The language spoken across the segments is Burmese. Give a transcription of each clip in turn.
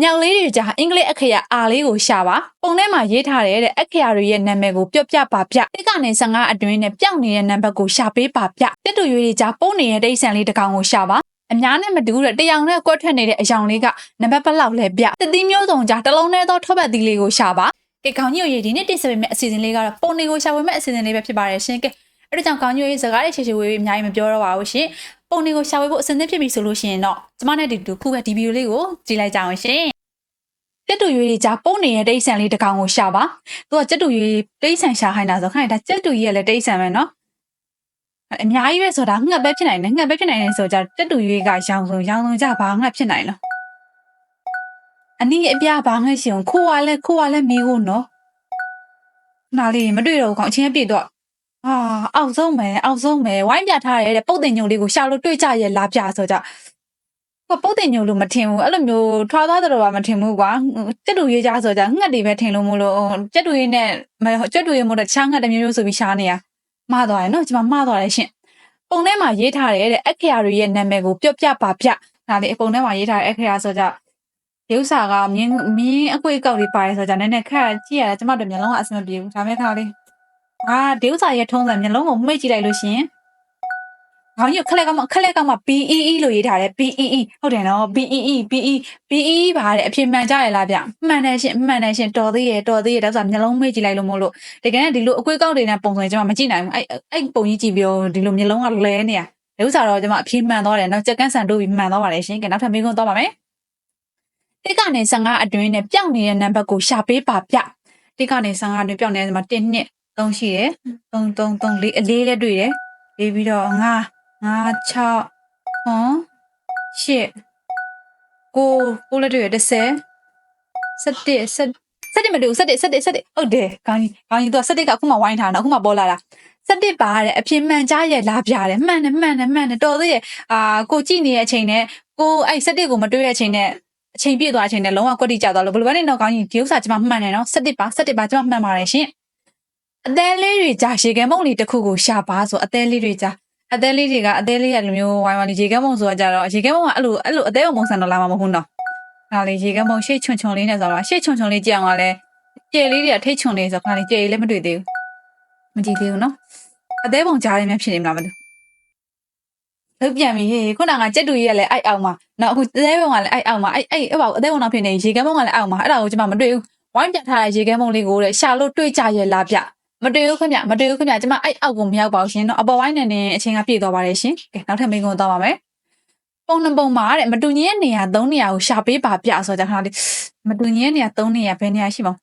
မြောက်လေးတွေကြာအင်္ဂလိပ်အခရာအာလေးကိုရှာပါပုံထဲမှာရေးထားတဲ့တဲ့အခရာတွေရဲ့နာမည်ကိုပြောပြပါပြတစ်ကနေ15အတွင်းနဲ့ပြောင်းနေတဲ့နံပါတ်ကိုရှာပေးပါပြတက်တူရွေးတွေကြာပုံနေတဲ့တိတ်ဆန်လေးတစ်ကောင်ကိုရှာပါအများနဲ့မတူတဲ့တယောင်နဲ့ကွက်ထွက်နေတဲ့အယောင်လေးကနံပါတ်ဘက်လောက်လဲပြတတိမျိုးစုံကြာတစ်လုံးနဲ့သောထွက်ပတ်သီးလေးကိုရှာပါကဲခေါင်းညိုရေးဒီနေ့တင်ဆက်ပေးမယ့်အစီအစဉ်လေးကတော့ပုံတွေကိုရှာပေးမယ့်အစီအစဉ်လေးပဲဖြစ်ပါတယ်ရှင်ကဲအဲ့ဒါကြောင့်ခေါင်းညိုရေးစကားတွေရှေ့ရှေ့ဝေးဝေးအများကြီးမပြောတော့ပါဘူးရှင် ပုံတွေကိုရှာပေးဖို့အစဉ်သင့်ဖြစ်ပြီဆိုလို့ရှိရင်တော့ကျမနဲ့ဒီတူခုပဲဒီဗီဒီယိုလေးကိုကြည့်လိုက်ကြအောင်ရှင်ကျက်တူရွေးတွေကြာပုံနေတဲ့တိတ်ဆန်လေးတစ်ကောင်ကိုရှာပါ။သူကကျက်တူရွေးတိတ်ဆန်ရှာခိုင်းတာဆိုခိုင်းဒါကျက်တူရွေးကလည်းတိတ်ဆန်ပဲနော်။အများကြီးပဲဆိုတာငှက်ပဲဖြစ်နိုင်တယ်ငှက်ပဲဖြစ်နိုင်တယ်ဆိုကြကျက်တူရွေးကရောင်စုံရောင်စုံကြဘာငှက်ဖြစ်နိုင်လို့အနည်းအပြားဘာငှက်ရှင်ခိုးရလဲခိုးရလဲမီးကိုနော်။နားလေးမတွေ့တော့ဘူးကောင်အချင်းအပြည့်တော့ အာအောက်ဆုံးပဲအောက်ဆုံးပဲဝိုင်းပြထားရတဲ့ပုတ်တင်ညုံလေးကိုရှာလို့တွေ့ကြရဲ့လားပြဆိုကြကပုတ်တင်ညိုလို့မထင်ဘူးအဲ့လိုမျိုးထွားသွားတယ်တော့မထင်ဘူးကွာကြက်တူရေးကြဆိုကြငှက်တွေပဲထင်လို့မလို့ကြက်တူရေးနဲ့ကြက်တူရေးမို့တဲ့ချားငှက်တစ်မျိုးမျိုးဆိုပြီးရှားနေရမှားသွားတယ်နော်ကျွန်မမှားသွားတယ်ရှင်ပုံထဲမှာရေးထားတဲ့အခရာတွေရဲ့နာမည်ကိုပြောပြပါပြဒါလေပုံထဲမှာရေးထားတဲ့အခရာဆိုကြဒီဥစ္စာကမြင်းမြင်းအကွေကောက်တွေပါတယ်ဆိုကြနည်းနည်းခက်ကြည့်ရတယ်ကျွန်မတို့မျိုးလုံးကအဆင်မပြေဘူးဒါမဲ့ခါလေး အာဒီဥစ္စာရဲ့ထုံးစံမျိုးလုံးကိုမှိတ်ကြည့်လိုက်လို့ရှင်။ခေါင်းကြီးခက်လက်ကမှခက်လက်ကမှ BEE လို့ရေးထားတယ် BEE ဟုတ်တယ်နော် BEE BE BEE ပါတဲ့အဖြစ်မှန်ကြရလားဗျ။မှန်တယ်ရှင်မှန်တယ်ရှင်တော်သေးရဲ့တော်သေးရဲ့ဒါဆိုမျက်လုံးမေ့ကြည့်လိုက်လို့မို့လို့တကယ်နဲ့ဒီလိုအကွေးကောက်တွေနဲ့ပုံစံကျွန်မမကြည့်နိုင်ဘူး။အဲ့အဲ့ပုံကြီးကြည့်ပြီးတော့ဒီလိုမျက်လုံးကလဲနေရ။ဒီဥစ္စာတော့ကျွန်မအဖြစ်မှန်သွားတယ်နော်ကြက်ကန်းဆန်တို့ပြီးမှန်သွားပါတယ်ရှင်။ကဲနောက်ထပ်မေးခွန်းသွားပါမယ်။တစ်ကနေ15အတွင်းနဲ့ပြောင်းနေတဲ့နံပါတ်ကိုရှာပေးပါဗျ။တစ်ကနေ15အတွင်းပြောင်းနေတဲ့မှာ1 2 3ရှိတယ်။3 3 3 4အလေးလည်းတွေ့တယ်။ပြီးပြီးတော့5 5 6 9 10ကိုကိုလက်တွေ30 17 17မတူ17 17 17ဟုတ်တယ်ခေါင်းကြီးခေါင်းကြီးသူက17ကအခုမှဝိုင်းထားတာအခုမှပေါ်လာတာ17ပါတဲ့အဖြစ်မှန်ကြရဲ့လားပြတယ်မှန်တယ်မှန်တယ်မှန်တယ်တော်သေးရဲ့အာကိုကြည့်နေတဲ့အချိန်နဲ့ကိုအဲ့17ကိုမတွေ့တဲ့အချိန်နဲ့အချိန်ပြည့်သွားတဲ့အချိန်နဲ့လုံးဝကွက်တိကျသွားလို့ဘယ်လိုပဲနေတော့ခေါင်းကြီးဒီဥစ္စာကျွန်မမှန်တယ်နော်17ပါ17ပါကျွန်မမှန်ပါတယ်ရှင် အသေးလေးတွေကြာရေခဲမုံလေးတစ်ခုကိုရှာပါဆိုအသေးလေးတွေကြာအသေးလေးတွေကအသေးလေးရလိုမျိုးဝိုင်းဝိုင်းလေးရေခဲမုံဆိုတာကြတော့ရေခဲမုံကအဲ့လိုအဲ့လိုအသေးပုံစံတော့လာမှာမဟုတ်တော့ခါလေးရေခဲမုံရှေ့ချွန်ချွန်လေးနဲ့ဆိုတော့ရှေ့ချွန်ချွန်လေးကြည့်အောင်ကလည်းကြဲလေးတွေကထိတ်ချွန်လေးဆိုခါလေးကြဲလေးလည်းမတွေ့သေးဘူးမကြည့်သေးဘူးနော်အသေးပုံကြားလေးများဖြစ်နေမလားမသိဘူးလောက်ပြန်ပြီဟေးခုနကကြက်တူကြီးကလည်းအိုက်အောင်မှာနော်အခုအသေးပုံကလည်းအိုက်အောင်မှာအဲ့အဲ့အဲ့ပါအသေးပုံတော့ဖြစ်နေရေခဲမုံကလည်းအိုက်အောင်မှာအဲ့ဒါကိုကျွန်မမတွေ့ဘူးဝိုင်းပြထားတဲ့ရေခဲမုံလေးကိုတဲ့ရှာလို့တွေ့ကြရဲ့လားဗျ မတွေ့ဘူးခင်ဗျမတွေ့ဘူးခင်ဗျကျွန်မအဲ့အောက်ကိုမရောက်ပါဘူးရှင်တော့အပေါ်ဝိုင်းနေနေအချိန်ကပြည့်သွားပါတယ်ရှင်ကဲနောက်ထပ်မိကုန်းသွားပါမယ်ပုံနှပုံမှာတဲ့မတူညီတဲ့နေရာ၃နေရာကိုရှာပေးပါပြဆိုကြခဏလေးမတူညီတဲ့နေရာ၃နေရာဘယ်နေရာရှိမလဲ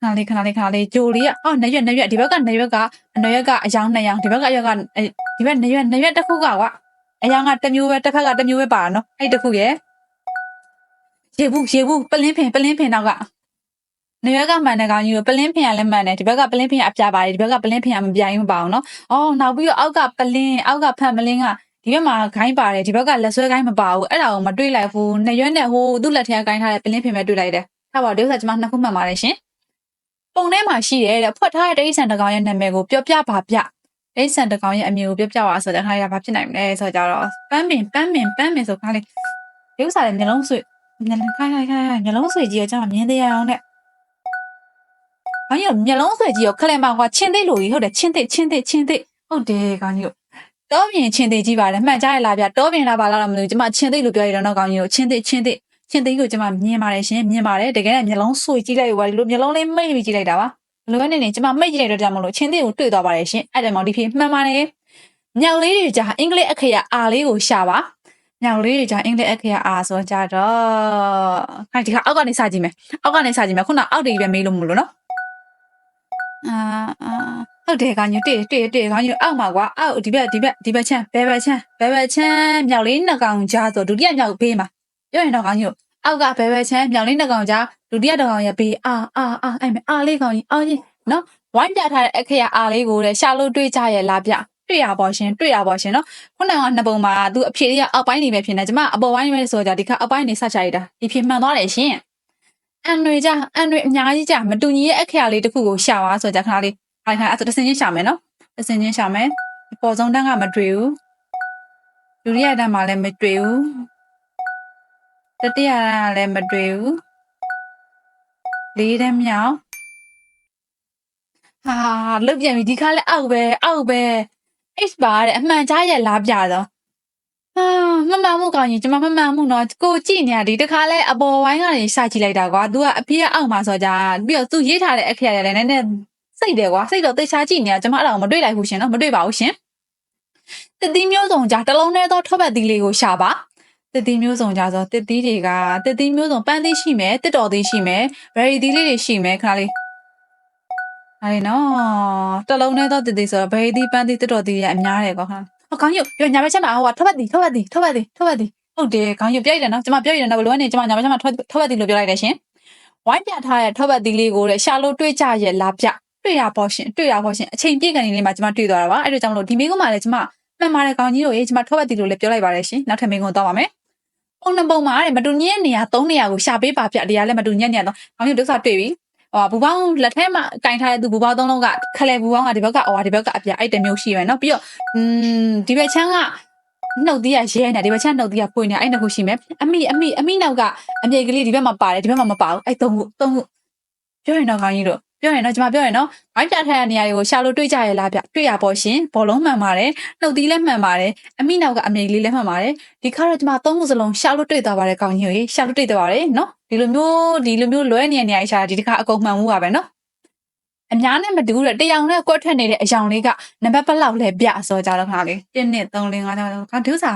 ခဏလေးခဏလေးခဏလေးဂျိုလေးကအော်နရွက်နရွက်ဒီဘက်ကနရွက်ကနရွက်ကအယောင်နှစ်ယောင်ဒီဘက်ကအယောက်ကဒီဘက်နရွက်နရွက်တစ်ခုကကွာအယောင်ကတစ်မျိုးပဲတစ်ဖက်ကတစ်မျိုးပဲပါနော်အဲ့တစ်ခုရဲ့ရေဘူးရေဘူးပလင်းဖင်ပလင်းဖင်နောက်က နေရကမှန်တဲ့ကောင်ကြီးကိုပလင်းဖင်ကလည်းမှန်တယ်ဒီဘက်ကပလင်းဖင်ကအပြပါတယ်ဒီဘက်ကပလင်းဖင်ကမပြိုင်ဘူးမပါဘူးနော်။အော်နောက်ပြီးတော့အောက်ကပလင်းအောက်ကဖန်ပလင်းကဒီဘက်မှာခိုင်းပါတယ်ဒီဘက်ကလက်ဆွဲခိုင်းမပါဘူးအဲ့ဒါကိုမတွေးလိုက်ဘူးနှစ်ရွက်နဲ့ဟိုသူ့လက်ထဲကခိုင်းထားတဲ့ပလင်းဖင်ပဲတွေးလိုက်တယ်။ထားပါဒီဥစ္စာကျွန်မနှစ်ခုမှတ်ပါတယ်ရှင်။ပုံထဲမှာရှိတယ်တဲ့ဖွက်ထားတဲ့တိရစ္ဆာန်တစ်ကောင်ရဲ့နာမည်ကိုပြောပြပါဗျ။တိရစ္ဆာန်တစ်ကောင်ရဲ့အမည်ကိုပြောပြပါဆိုတဲ့ခါရဘာဖြစ်နိုင်မလဲဆိုတော့ကြတော့ပန်းပင်ပန်းပင်ပန်းပင်ဆိုခါလေးဒီဥစ္စာလည်းမျိုးလုံးဆွေမျက်လုံးခိုင်းခိုင်းခိုင်းမျိုးလုံးဆွေကြီးကိုကျွန်မမြင်သေးရအောင်တဲ့။ ဘာကြီးမျက်လုံးဆွဲကြီးရောခလန်ပါကွာချင်းသိလို့ကြီးဟုတ်တယ်ချင်းသိချင်းသိချင်းသိဟုတ်တယ်ကောင်ကြီးတို့တောပြင်ချင်းသိကြီးပါတယ်မှန်ကြရလားဗျတောပြင်လားပါလားတော့မသိဘူးကျွန်မချင်းသိလို့ပြောရတော့ကောင်ကြီးတို့ချင်းသိချင်းသိချင်းသိကိုကျွန်မမြင်ပါတယ်ရှင်မြင်ပါတယ်တကယ်နဲ့မျက်လုံးဆွဲကြည့်လိုက်ပါဒီလိုမျက်လုံးလေးမိတ်ပြီးကြည့်လိုက်တာပါဘလိုပဲနေနေကျွန်မမိတ်ကြည့်လိုက်တော့ကြောင့်မလို့ချင်းသိကိုတွေ့သွားပါတယ်ရှင်အဲ့ဒါမှဒီဖြစ်မှန်ပါတယ်မြောက်လေးတွေကြာအင်္ဂလိပ်အခရာအာလေးကိုရှာပါမြောက်လေးတွေကြာအင်္ဂလိပ်အခရာအာဆိုကြတော့ခိုင်ဒီခါအောက်ကနေစကြည့်မယ်အောက်ကနေစကြည့်မယ်ခုနအောက်တွေပဲမေးလို့မလို့နော် အာအာဟုတ်တယ်ကောင်ညတွေ့တွေ့တွေ့ကောင်ညအောက်မှာကွာအောက်ဒီဘက်ဒီဘက်ဒီဘက်ချမ်းဘဲဘက်ချမ်းဘဲဘက်ချမ်းမြောက်လေးနှစ်ကောင်ကြားဆိုဒုတိယမြောက်ဘေးမှာပြောရင်တော့ကောင်ညအောက်ကဘဲဘက်ချမ်းမြောက်လေးနှစ်ကောင်ကြားဒုတိယတစ်ကောင်ရဲ့ဘေးအာအာအာအဲ့မဲ့အာလေးကောင်ကြီးအောင်းကြီးနော်ဝိုင်းပြထားတဲ့အခရာအာလေးကိုတဲ့ရှာလို့တွေ့ကြရဲ့လားဗျတွေ့ရပါရှင်တွေ့ရပါရှင်နော်ခုနကနှစ်ပုံမှာသူအဖြေတွေကအောက်ပိုင်းနေပဲဖြစ်နေကျမအပေါ်ပိုင်းပဲဆိုကြဒီခါအောက်ပိုင်းနေဆက်ချရတာဒီဖြေမှန်သွားတယ်ရှင် အန်တွေကြအန်တွေအများကြီးကြမတူညီရဲ့အခရာလေးတစ်ခုကိုရှာပါဆိုကြခဏလေးခိုင်ခိုင်အဲ့ဒါတစ်စင်းချင်းရှာမယ်နော်တစ်စင်းချင်းရှာမယ်ပေါ်ဆုံးတန်းကမတွေ့ဘူးဒုတိယတန်းမှာလည်းမတွေ့ဘူးတတိယတန်းကလည်းမတွေ့ဘူးလေးတန်းမြောက်ဟာလုတ်ပြန်ပြီဒီခါလဲအောက်ပဲအောက်ပဲ H ပါတဲ့အမှန်ကြားရဲ့လားပြတော့ ဟာမမှန်မှုကောင်းရင်ကျွန်မမမှန်မှုတော့ကိုကြည့်နေရဒီတခါလဲအပေါ်ဝိုင်းကနေစကြည့်လိုက်တာကွာ तू ကအဖေကအောက်မှာဆိုကြပြီးတော့ तू ရေးထားတဲ့အခရာတွေလည်းနည်းနည်းစိတ်တယ်ကွာစိတ်တော့သိချာကြည့်နေရကျွန်မအဲ့ဒါကိုမတွေ့လိုက်ဘူးရှင်နော်မတွေ့ပါဘူးရှင်တတိမျိုးစုံကြားတစ်လုံးထဲသောထောပတ်သီးလေးကိုရှာပါတတိမျိုးစုံကြားဆိုတတိတွေကတတိမျိုးစုံပန်းသီးရှိမယ်တစ်တော်သီးရှိမယ် berry သီးလေးတွေရှိမယ်ခါလေးအဲ့နော်တစ်လုံးထဲသောတတိဆိုတော့ berry သီးပန်းသီးတစ်တော်သီးတွေအများတယ်ကွာခါ ဟောခေါင်းရုပ်ပြောညာဘက်ချက်မှာဟိုကထောပတ်သီးထောပတ်သီးထောပတ်သီးထောပတ်သီးဟုတ်တယ်ခေါင်းရုပ်ပြလိုက်တယ်နော်ကျွန်မပြောရတယ်နော်ဘယ်လိုလဲကျွန်မညာဘက်ချက်မှာထောပတ်သီးလို့ပြောလိုက်တယ်ရှင်ဝိုင်းပြထားတဲ့ထောပတ်သီးလေးကိုတဲ့ရှာလို့တွေ့ကြရဲ့လားပြတွေ့ရပေါ့ရှင်တွေ့ရပေါ့ရှင်အချိန်ပြည့်ကန်လေးမှာကျွန်မတွေ့သွားတာပါအဲ့ဒါကြောင့်မလို့ဒီမိကုန်းမှာလည်းကျွန်မမှန်ပါတယ်ကောင်းကြီးတို့ရေကျွန်မထောပတ်သီးလို့လည်းပြောလိုက်ပါတယ်ရှင်နောက်ထပ်မိကုန်းတော့ပါမယ်ပုံနှပုံမှာတဲ့မတူညက်နေရ၃နေရာကိုရှာပေးပါပြတရားလည်းမတူညက်နေရတော့ကောင်းကြီးဒုက္ခတွေ့ပြီ ဟိုဘူပေါင်းလက်ထဲမှာကင်ထားတဲ့သူဘူပေါင်းသုံးလုံးကခလဲဘူပေါင်းကဒီဘက်ကအော်ဒီဘက်ကအပြအဲ့တမျိုးရှိရယ်နော်ပြီးတော့อืมဒီဘက်ချမ်းကနှုတ်သီးကရဲနေဒီဘက်ချမ်းနှုတ်သီးကပွင့်နေအဲ့နှစ်ခုရှိမယ်အမိအမိအမိနောက်ကအမြေကလေးဒီဘက်မှာပါတယ်ဒီဘက်မှာမပါဘူးအဲ့သုံးခုသုံးခုပြောရင်တော့ခေါင်းကြီးတို့ ပြောရင်တော့ကျွန်မပြောရင်တော့ဝိုင်းပြထားတဲ့နေရာတွေကိုရှာလို့တွေ့ကြရလားဗျတွေ့ရပေါ့ရှင်ဘောလုံးမှန်ပါတယ်နှုတ်သီးလည်းမှန်ပါတယ်အမိနောက်ကအမြေကလေးလည်းမှန်ပါတယ်ဒီခါတော့ကျွန်မသုံးခုစလုံးရှာလို့တွေ့သွားပါတယ်ကောင်းကြီးရေရှာလို့တွေ့သွားပါတယ်နော်ဒီလိုမျိုးဒီလိုမျိုးလွဲနေတဲ့နေရာရှာဒီတစ်ခါအကုန်မှန်မှုပါပဲနော်အများနဲ့မတူတဲ့တယောင်နဲ့ကွက်ထွက်နေတဲ့အယောင်လေးကနံပါတ်ဘက်လောက်လဲပြဆိုကြတော့ခါလေး1 2 3 4 5 6 7ခါဒုစာ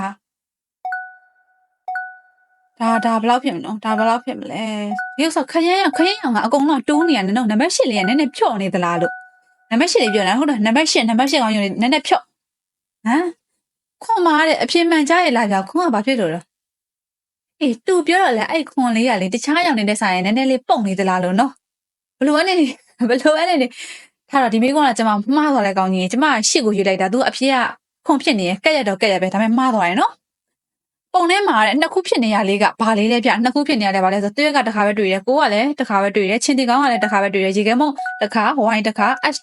ဒါဒါဘယ်လောက်ဖြစ်မလဲဒါဘယ်လောက်ဖြစ်မလဲဒီဥစ္စာခရင်ခရင်အောင်ကအကုန်လုံးတိုးနေရတယ်နော်နံပါတ်8လေးကနည်းနည်းဖြော့နေသလားလို့နံပါတ်8လေးပြောတယ်ဟုတ်တယ်နံပါတ်8နံပါတ်8ကောင်းရုံလေးနည်းနည်းဖြော့ဟမ်ခွန်မာတဲ့အဖြစ်မှန်ကြရဲ့လားကြောင့်ခွန်ကဘာဖြစ်လို့လဲအေးသူပြောတော့လေအဲ့ခွန်လေးကလေတခြားရောင်နေတဲ့ဆိုင်ရင်နည်းနည်းလေးပုံနေသလားလို့နော်ဘလို့အနေနဲ့ဘလို့အနေနဲ့ထားတော့ဒီမိကုန်းကကျွန်မမှားသွားလဲကောင်းကြီးကျွန်မရှစ်ကိုယူလိုက်တာသူအဖြစ်ကခွန်ဖြစ်နေရကက်ရတော့ကက်ရပဲဒါပေမဲ့မှားသွားတယ်နော် ပုံထဲမှာတဲ့နှစ်ခုဖြစ်နေရလေးကဘာလေးလဲပြနှစ်ခုဖြစ်နေရတယ်ဗာလဲဆိုသွေးကတစ်ခါပဲတွေ့တယ်ကိုကလည်းတစ်ခါပဲတွေ့တယ်ချင်းတီကောင်းကလည်းတစ်ခါပဲတွေ့တယ်ရေခဲမုံတစ်ခါဝိုင်းတစ်ခါ S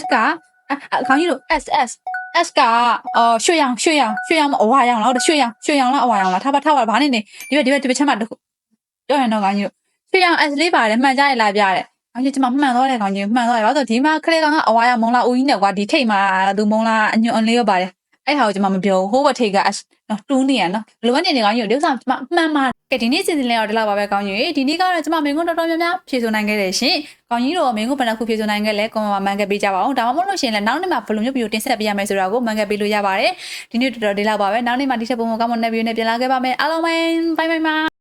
S ကအခေါင်းကြီးတို့ S S S ကအော်ရွှေရောင်ရွှေရောင်ရွှေရောင်မအဝါရောင်လားဟုတ်တယ်ရွှေရောင်ရွှေရောင်လားအဝါရောင်လားထားပါထားပါဘာနေနေဒီဘက်ဒီဘက်ဒီဘက်ချက်မှတစ်ခုပြောရင်တော့ခေါင်းကြီးတို့ရွှေရောင် S လေးပါတယ်မှန်ကြရလားပြတယ်ခေါင်းကြီးကျွန်မမှန်တော့တယ်ခေါင်းကြီးမှန်တော့တယ်ဘာလို့ဒီမှာခလေးကောင်ကအဝါရောင်မုံလားဦးကြီးနဲ့ကွာဒီထိတ်မှာသူမုံလားအညွန်လေးရောပါတယ် အဲ့ဟာကိုကျွန်မမပြောဘူးဟိုးဘထိတ်က S နော်တူးနေရနော်လိုအပ်နေနေကောင်းကြီးကိုဒီဥစ္စာမှမှန်ပါကဲဒီနေ့စီစဉ်လေးတော့ဒီလောက်ပါပဲကောင်းကြီးဒီနေ့ကတော့ကျွန်မမင်းကုန်းတော်တော်များများဖြည့်ဆိုနိုင်ခဲ့တယ်ရှင်ကောင်းကြီးတို့မင်းကုန်းဘယ်နှခုဖြည့်ဆိုနိုင်ခဲ့လဲကွန်မမန်ကက်ပေးကြပါအောင်ဒါမှမဟုတ်လို့ရှိရင်လည်းနောက်နေ့မှာဘယ်လိုမျိုးဗီဒီယိုတင်ဆက်ပေးရမယ်ဆိုတာကိုမန်ကက်ပေးလို့ရပါတယ်ဒီနေ့တော်တော်ဒီလောက်ပါပဲနောက်နေ့မှာဒီချက်ပုံမကောင်းမတဲ့ဗီဒီယိုနဲ့ပြန်လာခဲ့ပါမယ်အားလုံးပဲဘိုင်ဘိုင်ပါ